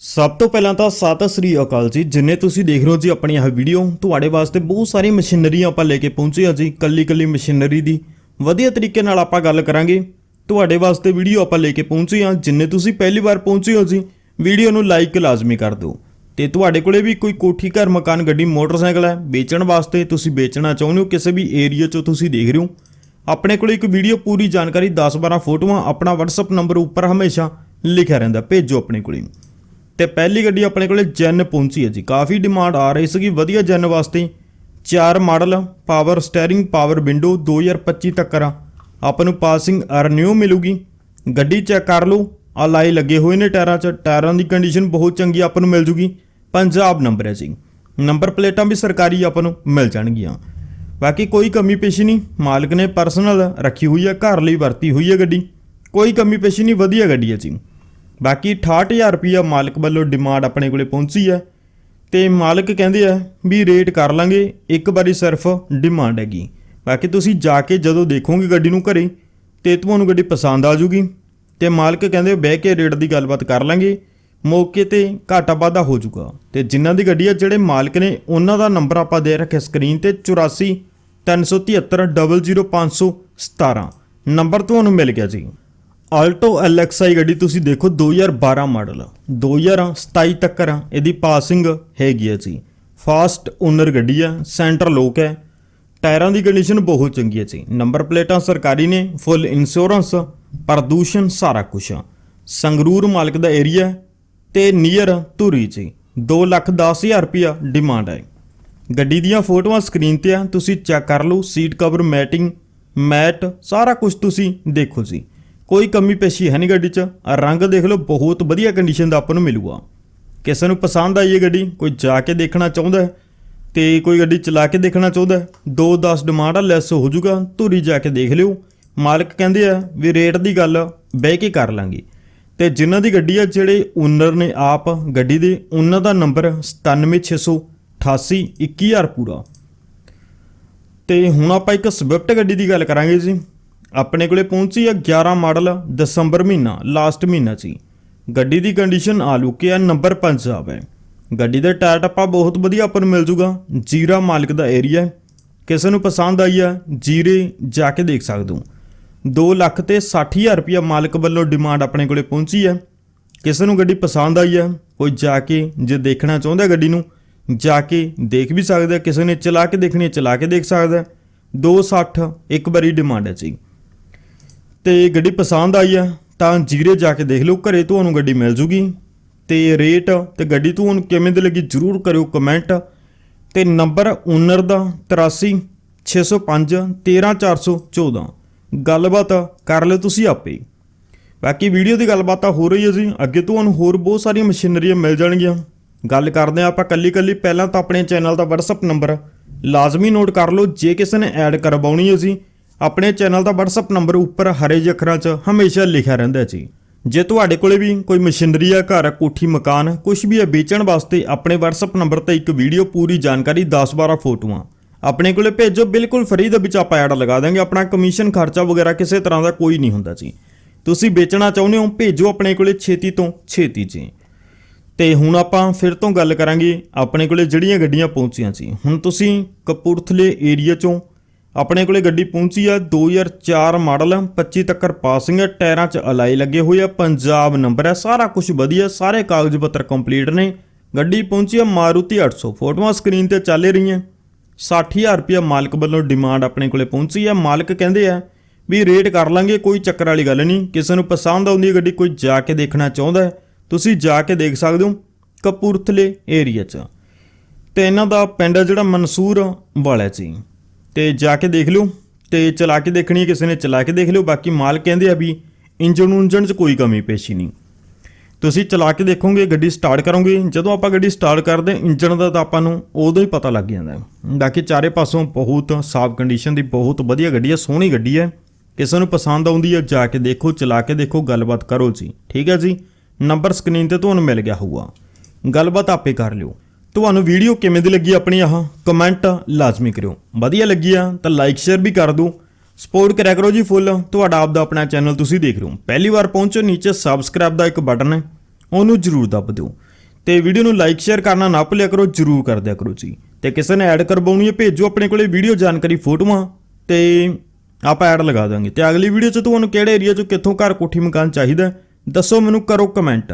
ਸਭ ਤੋਂ ਪਹਿਲਾਂ ਤਾਂ ਸਤਿ ਸ੍ਰੀ ਅਕਾਲ ਜੀ। ਜਿੰਨੇ ਤੁਸੀਂ ਦੇਖ ਰਹੇ ਹੋ ਜੀ ਆਪਣੀ ਇਹ ਵੀਡੀਓ ਤੁਹਾਡੇ ਵਾਸਤੇ ਬਹੁਤ ਸਾਰੀ ਮਸ਼ੀਨਰੀ ਆਪਾਂ ਲੈ ਕੇ ਪਹੁੰਚੇ ਹਾਂ ਜੀ ਕੱਲੀ ਕੱਲੀ ਮਸ਼ੀਨਰੀ ਦੀ। ਵਧੀਆ ਤਰੀਕੇ ਨਾਲ ਆਪਾਂ ਗੱਲ ਕਰਾਂਗੇ। ਤੁਹਾਡੇ ਵਾਸਤੇ ਵੀਡੀਓ ਆਪਾਂ ਲੈ ਕੇ ਪਹੁੰਚੇ ਹਾਂ। ਜਿੰਨੇ ਤੁਸੀਂ ਪਹਿਲੀ ਵਾਰ ਪਹੁੰਚੇ ਹੋ ਜੀ ਵੀਡੀਓ ਨੂੰ ਲਾਈਕ ਲਾਜ਼ਮੀ ਕਰ ਦਿਓ। ਤੇ ਤੁਹਾਡੇ ਕੋਲੇ ਵੀ ਕੋਈ ਕੋਠੀ, ਘਰ, ਮਕਾਨ, ਗੱਡੀ, ਮੋਟਰਸਾਈਕਲ ਹੈ, ਵੇਚਣ ਵਾਸਤੇ ਤੁਸੀਂ ਵੇਚਣਾ ਚਾਹੁੰਦੇ ਹੋ, ਕਿਸੇ ਵੀ ਏਰੀਆ 'ਚੋਂ ਤੁਸੀਂ ਦੇਖ ਰਹੇ ਹੋ। ਆਪਣੇ ਕੋਲੇ ਇੱਕ ਵੀਡੀਓ ਪੂਰੀ ਜਾਣਕਾਰੀ 10-12 ਫੋਟੋਆਂ, ਆਪਣਾ WhatsApp ਨੰਬਰ ਉੱਪਰ ਹਮੇਸ਼ਾ ਲਿਖਿਆ ਰਹਿੰਦਾ। ਭੇਜੋ ਆਪਣੇ ਕੋਲੇ। ਤੇ ਪਹਿਲੀ ਗੱਡੀ ਆਪਣੇ ਕੋਲੇ ਜੈਨ ਪਹੁੰਚੀ ਹੈ ਜੀ। ਕਾਫੀ ਡਿਮਾਂਡ ਆ ਰਹੀ ਸੀਗੀ, ਵਧੀਆ ਜੈਨ ਵਾਸਤੇ। ਚਾਰ model power steering power window 2025 ਤੱਕ ਆ ਆਪਾਂ ਨੂੰ ਪਾਸਿੰਗ ਰਿਨਿਊ ਮਿਲੂਗੀ। ਗੱਡੀ ਚੈੱਕ ਕਰ ਲਓ। ਆ ਲਾਈ ਲੱਗੇ ਹੋਏ ਨੇ ਟਾਇਰਾਂ 'ਚ। ਟਾਇਰਾਂ ਦੀ ਕੰਡੀਸ਼ਨ ਬਹੁਤ ਚੰਗੀ ਆਪਾਂ ਨੂੰ ਮਿਲ ਜੂਗੀ। ਪੰਜਾਬ ਨੰਬਰ ਹੈ ਜੀ। ਨੰਬਰ ਪਲੇਟਾਂ ਵੀ ਸਰਕਾਰੀ ਆਪਾਂ ਨੂੰ ਮਿਲ ਜਾਣਗੀਆਂ। ਬਾਕੀ ਕੋਈ ਕਮੀ ਪੇਸ਼ੀ ਨਹੀਂ। ਮਾਲਕ ਨੇ ਪਰਸਨਲ ਰੱਖੀ ਹੋਈ ਹੈ। ਘਰ ਲਈ ਵਰਤੀ ਹੋਈ ਹੈ ਗੱਡੀ। ਕੋਈ ਕਮੀ ਪੇਸ਼ੀ ਨਹੀਂ। ਵਧੀਆ ਗੱਡੀ ਹੈ ਜੀ। ਬਾਕੀ 68000 ਰੁਪਿਆ ਮਾਲਕ ਵੱਲੋਂ ਡਿਮਾਂਡ ਆਪਣੇ ਕੋਲੇ ਪਹੁੰਚੀ ਹੈ ਤੇ ਮਾਲਕ ਕਹਿੰਦੇ ਆ ਵੀ ਰੇਟ ਕਰ ਲਾਂਗੇ, ਇੱਕ ਵਾਰੀ ਸਿਰਫ ਡਿਮਾਂਡ ਹੈਗੀ। ਬਾਕੀ ਤੁਸੀਂ ਜਾ ਕੇ ਜਦੋਂ ਦੇਖੋਗੇ ਗੱਡੀ ਨੂੰ ਘਰੇ, ਤੇ ਤੁਹਾਨੂੰ ਗੱਡੀ ਪਸੰਦ ਆ ਜੂਗੀ ਤੇ ਮਾਲਕ ਕਹਿੰਦੇ ਬਹਿ ਕੇ ਰੇਟ ਦੀ ਗੱਲਬਾਤ ਕਰ ਲਾਂਗੇ, ਮੌਕੇ ਤੇ ਘਾਟਾ ਵਾਧਾ ਹੋ ਜਾਊਗਾ। ਤੇ ਜਿਨ੍ਹਾਂ ਦੀ ਗੱਡੀ ਆ, ਜਿਹੜੇ ਮਾਲਕ ਨੇ, ਉਹਨਾਂ ਦਾ ਨੰਬਰ ਆਪਾਂ ਦੇ ਰੱਖਿਆ ਸਕਰੀਨ ਤੇ 84 373 00517 ਨੰਬਰ ਤੁਹਾਨੂੰ ਮਿਲ ਗਿਆ ਜੀ। ਆਲਟੋ LXI ਗੱਡੀ ਤੁਸੀਂ ਦੇਖੋ 2012 ਮਾਡਲ। 2027 ਤੱਕ ਆ, ਇਹਦੀ ਪਾਸਿੰਗ ਹੈਗੀ ਹੈ ਜੀ। ਫਾਸਟ ਓਨਰ ਗੱਡੀ ਆ, ਸੈਂਟਰ ਲੋਕ ਹੈ ਟਾਇਰਾਂ ਦੀ ਕੰਡੀਸ਼ਨ ਬਹੁਤ ਚੰਗੀ ਹੈ ਜੀ। ਨੰਬਰ ਪਲੇਟਾਂ ਸਰਕਾਰੀ ਨੇ, ਫੁੱਲ ਇੰਸ਼ੋਰੈਂਸ ਪ੍ਰਦੂਸ਼ਣ ਸਾਰਾ ਕੁਝ ਸੰਗਰੂਰ ਮਾਲਕ ਦਾ ਏਰੀਆ ਤੇ ਨੀਅਰ ਧੂਰੀ ਜੀ। 210000 ਰੁਪਿਆ ਡਿਮਾਂਡ ਹੈ ਗੱਡੀ ਦੀਆਂ ਫੋਟੋਆਂ ਸਕਰੀਨ ਤੇ ਆ, ਤੁਸੀਂ ਚੈੱਕ ਕਰ ਲਓ ਸੀਟ ਕਵਰ ਮੈਟਿੰਗ ਮੈਟ ਸਾਰਾ ਕੁਝ ਤੁਸੀਂ ਦੇਖੋ ਜੀ। ਕੋਈ ਕਮੀ ਪੇਸ਼ੀ ਹੈ ਨਹੀਂ ਗੱਡੀ 'ਚ। ਆਹ ਰੰਗ ਦੇਖ ਲਓ, ਬਹੁਤ ਵਧੀਆ ਕੰਡੀਸ਼ਨ ਦਾ ਆਪਾਂ ਨੂੰ ਮਿਲੂਗਾ। ਕਿਸੇ ਨੂੰ ਪਸੰਦ ਆਈ ਇਹ ਗੱਡੀ, ਕੋਈ ਜਾ ਕੇ ਦੇਖਣਾ ਚਾਹੁੰਦਾ ਹੈ ਤੇ ਕੋਈ ਗੱਡੀ ਚਲਾ ਕੇ ਦੇਖਣਾ ਚਾਹੁੰਦਾ ਹੈ 2-10 ਡਿਮਾਂਡ ਆ ਲੈਸ ਹੋ ਜਾਊਗਾ, ਧੂਰੀ ਜਾ ਕੇ ਦੇਖ ਲਿਓ। ਮਾਲਕ ਕਹਿੰਦੇ ਆ ਵੀ ਰੇਟ ਦੀ ਗੱਲ ਬਹਿ ਕੇ ਕਰ ਲਾਂਗੇ। ਤੇ ਜਿਨ੍ਹਾਂ ਦੀ ਗੱਡੀ ਆ, ਜਿਹੜੇ ਓਨਰ ਨੇ ਆਪ ਗੱਡੀ ਦੇ, ਉਹਨਾਂ ਦਾ ਨੰਬਰ 97688 21000 ਪੂਰਾ। ਤੇ ਹੁਣ ਆਪਾਂ ਇੱਕ ਸਵਿਫਟ ਗੱਡੀ ਦੀ ਗੱਲ ਕਰਾਂਗੇ ਜੀ। ਆਪਣੇ ਕੋਲੇ ਪਹੁੰਚੀ ਆ 11 ਮਾਡਲ ਦਸੰਬਰ ਮਹੀਨਾ ਲਾਸਟ ਮਹੀਨਾ ਸੀ। ਗੱਡੀ ਦੀ ਕੰਡੀਸ਼ਨ ਆ ਲੁਕੀ ਆ ਨੰਬਰ ਪੰਜਾਬ ਹੈ। ਗੱਡੀ ਦੇ ਟਾਇਰ ਟੱਪਾ ਬਹੁਤ ਵਧੀਆ ਆਪਾਂ ਮਿਲ ਜੂਗਾ। ਜੀਰਾ ਮਾਲਕ ਦਾ ਏਰੀਆ ਕਿਸੇ ਨੂੰ ਪਸੰਦ ਆਈ ਆ, ਜੀਰੇ ਜਾ ਕੇ ਦੇਖ ਸਕਦੇ ਹੋ। 2 ਲੱਖ ਤੇ 60000 ਰੁਪਇਆ ਮਾਲਕ ਵੱਲੋਂ ਡਿਮਾਂਡ ਆਪਣੇ ਕੋਲੇ ਪਹੁੰਚੀ ਹੈ। ਕਿਸੇ ਨੂੰ ਗੱਡੀ ਪਸੰਦ ਆਈ ਹੈ ਕੋਈ ਜਾ ਕੇ ਜੇ ਦੇਖਣਾ ਚਾਹੁੰਦਾ ਗੱਡੀ ਨੂੰ, ਜਾ ਕੇ ਦੇਖ ਵੀ ਸਕਦਾ ਕਿਸੇ ਨੇ ਚਲਾ ਕੇ ਦੇਖਣੀ ਚਲਾ ਕੇ ਦੇਖ ਸਕਦਾ ਹੈ। 260 ਇੱਕ ਵਾਰੀ ਡਿਮਾਂਡ ਹੈ ਜੀ। ਤੇ ਗੱਡੀ ਪਸੰਦ ਆਈ ਆ, ਤਾਂ ਜੀਰੇ ਜਾ ਕੇ ਦੇਖ ਲਓ, ਘਰੇ ਤੁਹਾਨੂੰ ਗੱਡੀ ਮਿਲ ਜੂਗੀ। ਤੇ ਰੇਟ ਤੇ ਗੱਡੀ ਤੁਹਾਨੂੰ ਕਿਵੇਂ ਦੀ ਲੱਗੀ ਜਰੂਰ ਕਰਿਓ ਕਮੈਂਟ। ਤੇ ਨੰਬਰ ਓਨਰ ਦਾ 83 605 13414 ਗੱਲਬਾਤ ਕਰ ਲਿਓ ਤੁਸੀਂ ਆਪੇ। ਬਾਕੀ ਵੀਡੀਓ ਦੀ ਗੱਲਬਾਤ ਤਾਂ ਹੋ ਰਹੀ ਹੈ ਜੀ, ਅੱਗੇ ਤੁਹਾਨੂੰ ਹੋਰ ਬਹੁਤ ਸਾਰੀਆਂ ਮਸ਼ੀਨਰੀਆਂ ਮਿਲ ਜਾਣਗੀਆਂ। ਗੱਲ ਕਰਦੇ ਹਾਂ ਆਪਾਂ ਕੱਲੀ ਕੱਲੀ, ਪਹਿਲਾਂ ਤਾਂ ਆਪਣੇ ਚੈਨਲ ਦਾ WhatsApp ਨੰਬਰ ਲਾਜ਼ਮੀ ਨੋਟ ਕਰ ਲਓ, ਜੇ ਕਿਸੇ ਨੇ ਐਡ ਕਰਵਾਉਣੀ ਹੈ ਜੀ ਆਪਣੇ ਚੈਨਲ ਦਾ WhatsApp ਨੰਬਰ ਉੱਪਰ ਹਰੇ ਜਿਹੇ ਅੱਖਰਾਂ 'ਚ ਹਮੇਸ਼ਾ ਲਿਖਿਆ ਰਹਿੰਦਾ ਜੀ। ਜੇ ਤੁਹਾਡੇ ਕੋਲੇ ਵੀ ਕੋਈ ਮਸ਼ੀਨਰੀ ਆ, ਘਰ, ਕੋਠੀ, ਮਕਾਨ ਕੁਝ ਵੀ ਹੈ, ਵੇਚਣ ਵਾਸਤੇ ਆਪਣੇ WhatsApp ਨੰਬਰ ਤੇ ਇੱਕ ਵੀਡੀਓ ਪੂਰੀ ਜਾਣਕਾਰੀ 10-12 ਫੋਟੋਆਂ। ਆਪਣੇ ਕੋਲੇ ਭੇਜੋ, ਬਿਲਕੁਲ ਫਰੀ ਦੇ ਵਿੱਚ ਆਪਾਂ ਐਡ ਲਗਾ ਦਾਂਗੇ ਆਪਣਾ ਕਮਿਸ਼ਨ ਖਰਚਾ ਵਗੈਰਾ ਕਿਸੇ ਤਰ੍ਹਾਂ ਦਾ ਕੋਈ ਨਹੀਂ ਹੁੰਦਾ ਜੀ। ਤੁਸੀਂ ਵੇਚਣਾ ਚਾਹੁੰਦੇ ਹੋ, ਭੇਜੋ ਆਪਣੇ ਕੋਲੇ ਛੇਤੀ ਤੋਂ ਛੇਤੀ ਜੀ। ਤੇ ਹੁਣ ਆਪਾਂ ਫਿਰ ਤੋਂ ਗੱਲ ਕਰਾਂਗੇ, ਆਪਣੇ ਕੋਲੇ ਜਿਹੜੀਆਂ ਗੱਡੀਆਂ ਪਹੁੰਚੀਆਂ ਸੀ ਹੁਣ ਤੁਸੀਂ ਕਪੂਰਥਲੇ ਏਰੀਆ ਚੋਂ ਆਪਣੇ ਕੋਲੇ ਗੱਡੀ ਪਹੁੰਚੀ ਆ 2004 ਮਾਡਲ 25 ਤੱਕਰ ਪਾਸਿੰਗ ਹੈ ਟਾਇਰਾਂ 'ਚ ਅਲਾਈ ਲੱਗੇ ਹੋਏ ਆ, ਪੰਜਾਬ ਨੰਬਰ ਹੈ ਸਾਰਾ ਕੁਝ ਵਧੀਆ, ਸਾਰੇ ਕਾਗਜ਼ ਪੱਤਰ ਕੰਪਲੀਟ ਨੇ। ਗੱਡੀ ਪਹੁੰਚੀ ਆ ਮਾਰੂਤੀ 800 ਫੋਟੋਆਂ ਸਕਰੀਨ ਤੇ ਚੱਲ ਰਹੀਆਂ। 60000 ਰੁਪਇਆ ਮਾਲਕ ਵੱਲੋਂ ਡਿਮਾਂਡ ਆਪਣੇ ਕੋਲੇ ਪਹੁੰਚੀ ਆ। ਮਾਲਕ ਕਹਿੰਦੇ ਆ ਵੀ ਰੇਟ ਕਰ ਲਾਂਗੇ, ਕੋਈ ਚੱਕਰ ਵਾਲੀ ਗੱਲ ਨਹੀਂ। ਕਿਸੇ ਨੂੰ ਪਸੰਦ ਆਉਂਦੀ ਹੈ ਗੱਡੀ, ਕੋਈ ਜਾ ਕੇ ਦੇਖਣਾ ਚਾਹੁੰਦਾ ਹੈ। ਤੁਸੀਂ ਜਾ ਕੇ ਦੇਖ ਸਕਦੇ ਹੋ ਕਪੂਰਥਲੇ ਏਰੀਆ 'ਚ। ਤੇ ਇਹਨਾਂ ਦਾ ਪਿੰਡ ਜਿਹੜਾ ਮਨਸੂਰ ਵਾਲਾ ਜੀ। ਤੇ ਜਾ ਕੇ ਦੇਖ ਲਿਓ ਤੇ ਚਲਾ ਕੇ ਦੇਖਣੀ ਹੈ, ਕਿਸੇ ਨੇ ਚਲਾ ਕੇ ਦੇਖ ਲਿਓ, ਬਾਕੀ ਮਾਲ ਕਹਿੰਦੇ ਆ ਵੀ ਇੰਜਨ ਉਂਜਨ 'ਚ ਕੋਈ ਕਮੀ ਪੇਸ਼ੀ ਨਹੀਂ। ਤੁਸੀਂ ਚਲਾ ਕੇ ਦੇਖੋਗੇ, ਗੱਡੀ ਸਟਾਰਟ ਕਰੋਗੇ, ਜਦੋਂ ਆਪਾਂ ਗੱਡੀ ਸਟਾਰਟ ਕਰਦੇ ਇੰਜਨ ਦਾ ਤਾਂ ਆਪਾਂ ਨੂੰ ਉਦੋਂ ਹੀ ਪਤਾ ਲੱਗ ਜਾਂਦਾ ਹੈ। ਬਾਕੀ ਚਾਰੇ ਪਾਸੋਂ ਬਹੁਤ ਸਾਫ਼ ਕੰਡੀਸ਼ਨ ਦੀ ਬਹੁਤ ਵਧੀਆ ਗੱਡੀ ਹੈ, ਸੋਹਣੀ ਗੱਡੀ ਹੈ। ਕਿਸੇ ਨੂੰ ਪਸੰਦ ਆਉਂਦੀ ਹੈ, ਜਾ ਕੇ ਦੇਖੋ, ਚਲਾ ਕੇ ਦੇਖੋ, ਗੱਲਬਾਤ ਕਰੋ ਜੀ। ਠੀਕ ਹੈ ਜੀ? ਨੰਬਰ ਸਕਰੀਨ ਤੇ ਤੁਹਾਨੂੰ ਮਿਲ ਗਿਆ ਹੋਊਗਾ। ਗੱਲਬਾਤ ਆਪੇ ਕਰ ਲਿਓ। ਤੁਹਾਨੂੰ ਵੀਡੀਓ ਕਿਵੇਂ ਦੀ ਲੱਗੀ ਆਪਣੀ ਆਹ ਕਮੈਂਟ ਲਾਜ਼ਮੀ ਕਰਿਓ। ਵਧੀਆ ਲੱਗੀ ਆ ਤਾਂ ਲਾਈਕ ਸ਼ੇਅਰ ਵੀ ਕਰ ਦਿਓ। ਸਪੋਰਟ ਕਰਿਆ ਕਰੋ ਜੀ ਫੁੱਲ ਤੁਹਾਡਾ ਆਪਦਾ ਆਪਣਾ ਚੈਨਲ ਤੁਸੀਂ ਦੇਖ ਰਹੇ ਹੋ। ਪਹਿਲੀ ਵਾਰ ਪਹੁੰਚੋ, ਨੀਚੇ ਸਬਸਕ੍ਰਾਈਬ ਦਾ ਇੱਕ ਬਟਨ ਹੈ, ਉਹਨੂੰ ਜਰੂਰ ਦੱਬ ਦਿਓ। ਤੇ ਵੀਡੀਓ ਨੂੰ ਲਾਈਕ ਸ਼ੇਅਰ ਕਰਨਾ ਨਾ ਭੁੱਲਿਆ ਕਰੋ, ਜਰੂਰ ਕਰ ਦਿਆ ਕਰੋ ਜੀ। ਤੇ ਕਿਸੇ ਨੇ ਐਡ ਕਰਵਾਉਣੀ ਹੈ, ਭੇਜੋ ਆਪਣੇ ਕੋਲੇ ਵੀਡੀਓ ਜਾਣਕਾਰੀ ਫੋਟੋਆਂ, ਤੇ ਆਪਾਂ ਐਡ ਲਗਾ ਦਾਂਗੇ ਤੇ ਅਗਲੀ ਵੀਡੀਓ 'ਚ ਤੁਹਾਨੂੰ ਕਿਹੜੇ ਏਰੀਆ 'ਚ ਕਿੱਥੋਂ ਘਰ ਕੋਠੀ ਮਕਾਨ ਚਾਹੀਦਾ ਦੱਸੋ ਮੈਨੂੰ, ਕਰੋ ਕਮੈਂਟ